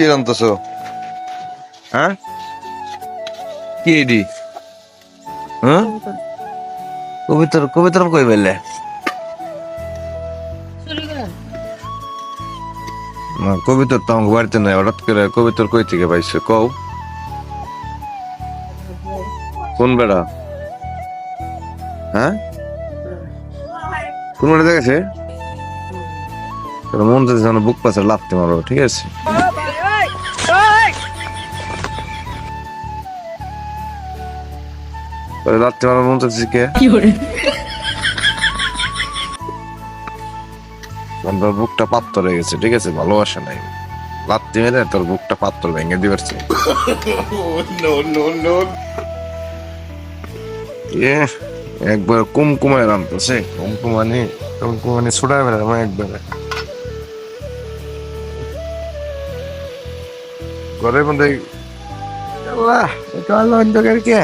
কি জানতেছ? হ্যাঁ? কি এডি? হ্যাঁ? কবিতর কবিতর কই বেলে কবিতর তো আমাকে বাড়িতে নাই, হঠাৎ করে কবিতর কই থেকে পাইছে? কও। কোন বেড়া? হ্যাঁ? কোন বেড়া দেখেছে? মন যেন বুক পাশে লাফতে মারো ঠিক আছে? তোর লাফতে মারো মন চাচ্ছে কে তোর বুকটা পাত্তর হয়ে গেছে ঠিক আছে ভালোবাসা নাই লাত্তি মেরে তোর বুকটা পাত্তর ভেঙে দিবার চাই এ একবার কুমকুমায় রামতেছে কুমকুমানি কুমকুমানি ছোড়ায় বেড়া আমার একবারে ঘরের মধ্যে আল্লাহ এটা আল্লাহ অন্ধকার কে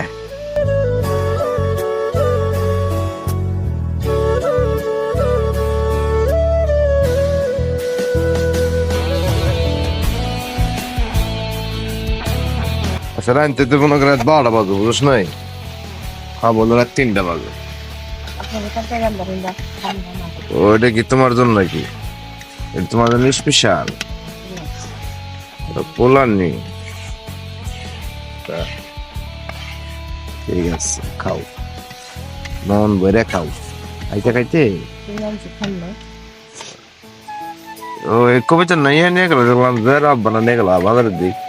আচ্ছা রানতে তো মনে করে রাত বারোটা বাজবে বুঝছ নাই? হ্যাঁ বলল রাত তিনটা বাজবে। ওইটা কি তোমার জন্য নাকি? এটা তোমার জন্য স্পেশাল পোলার নেই তা, ঠিক আছে খাও। মন ভরে খাও। খাইতে খাইতে? ও কবিতা নাই নিয়ে গেল দেখলাম নিয়ে গেল বাজারের দিক। ও,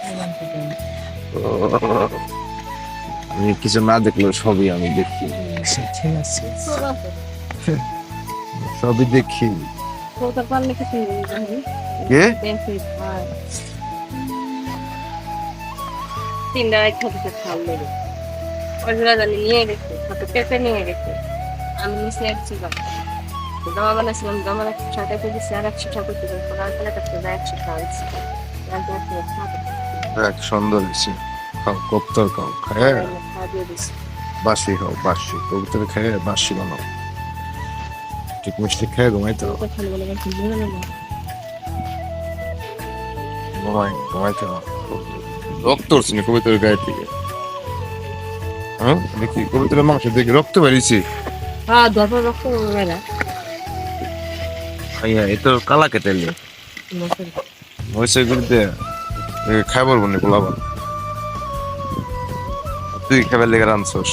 আমি কিছু না দেখলেও সবই আমি দেখি। সবই দেখি। আমি নিচে একছিলাম দমা বানাচ্ছিলাম দমা একশো টাকা। দিচ্ছি আর একশো টাকা দিচ্ছি একশো টাকা দিচ্ছি দেখ সুন্দর হয়েছে খাও কপ্তর খাও খায়। বাসি খাও বাসি। কবুতর খেয়ে বাসি বানাও। ঠিক মিষ্টি খেয়ে ঘুমাইতে হবে ঘুমাই ঘুমাইতে হবে রক্ত উঠছে না কবিতার গায়ে থেকে হ্যাঁ? দেখি কবিতার মাংস দেখি রক্ত বেরিয়েছে? হ্যাঁ দরকার রক্ত না। আইয়া এ তো কালা কেটে এলে হয়েছে গুলিতে খাই পারব নি গোলাবার তুই খাবার লেগে রানছস